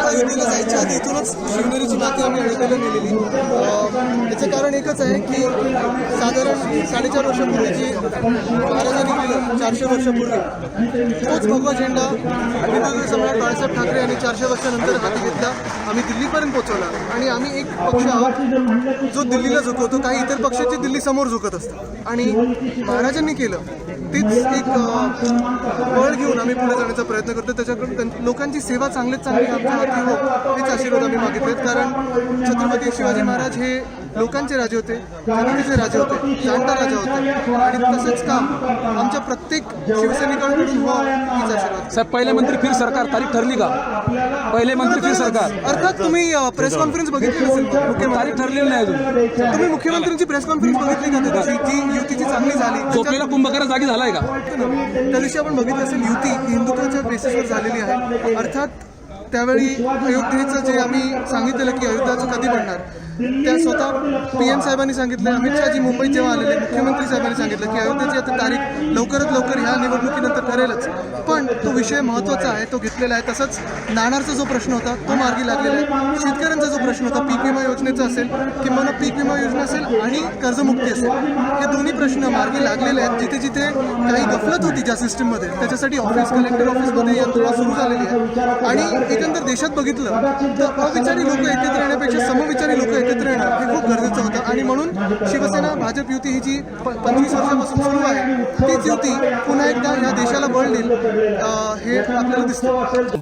अयोध्येला जायच्या आधी इथूनच शिवनेरीची माती आम्ही अडकायला नेलेली त्याचं याचं कारण एकच आहे की साधारण साडेचार वर्षापूर्वीची महाराजांनी केलं चारशे वर्षापूर्वी तोच भगवा झेंडा हिंदू सम्राट बाळासाहेब ठाकरे यांनी चारशे वर्षानंतर हाती घेतला. आम्ही दिल्लीपर्यंत पोहोचवला. आणि आम्ही एक पक्ष आहोत जो दिल्लीला झुकवतो. काही इतर पक्षाचे दिल्ली समोर झुकत असतात आणि महाराजांनी केलं. तेच एक बळ घेऊन आम्ही पुढे जाण्याचा प्रयत्न करतो. त्याच्याकडून लोकांची सेवा चांगलीच चांगली आमच्या हाती हो हेच आशीर्वाद आम्ही मागितलेत. कारण छत्रपती शिवाजी महाराज हे लोकांचे राजे होते जनतेचे राजे होते. जाणता राजा होते. आणि तसंच काम आमच्या प्रत्येक शिवसैनिकांकडून हो हीच आशीर्वाद साहेब पहिले मंत्री फिर सरकार तारीख ठरली का? पहिले मंत्री फिर सरकार. अर्थात तुम्ही प्रेस कॉन्फरन्स बघितली नसेल मुख्यमंत्री तारीख ठरलेली नाही अजून. तुम्ही मुख्यमंत्र्यांची प्रेस कॉन्फरन्स बघितली का? त्या दिवशी जी युतीची चांगली झाली. झोपलेला कुंभकर्ण जागी झालाय का? त्या दिवशी आपण बघितलं असेल युती हिंदुत्वाच्या बेसिसवर झालेली आहे. अर्थात त्यावेळी अयोध्येचं जे आम्ही सांगितलेलं की अयोध्याचं कधी बनणार त्या स्वतः पी एम साहेबांनी सांगितलं अमित शहाजी मुंबईत जेव्हा आलेले मुख्यमंत्री साहेबांनी सांगितलं की अयोध्येची आता तारीख लवकरात लवकर ह्या निवडणुकीनंतर ठरेलच पण तो विषय महत्त्वाचा आहे तो घेतलेला आहे. तसंच नाणारचा जो प्रश्न होता तो मार्गी लागलेला आहे. शेतकऱ्यांचा जो प्रश्न होता पीक विमा योजनेचा असेल किंवा पीक विमा योजना असेल आणि कर्जमुक्ती असेल हे दोन्ही प्रश्न मार्गी लागलेले आहेत. जिथे जिथे काही गफलत होती ज्या सिस्टीममध्ये त्याच्यासाठी ऑफिस कलेक्टर ऑफिसमध्ये यंत्रणा सुरू झालेली आहे आणि एकंदर देशात बघितलं तर अविचारी लोक एकत्र येण्यापेक्षा समविचारी लोक एकत्र येणं हे खूप गरजेचं होतं. आणि म्हणून शिवसेना भाजप युती ही जी पंचवीस वर्षापासून सुरू आहे तीच युती पुन्हा एकदा या देशाला बळ देईल हे आपल्याला दिसतं.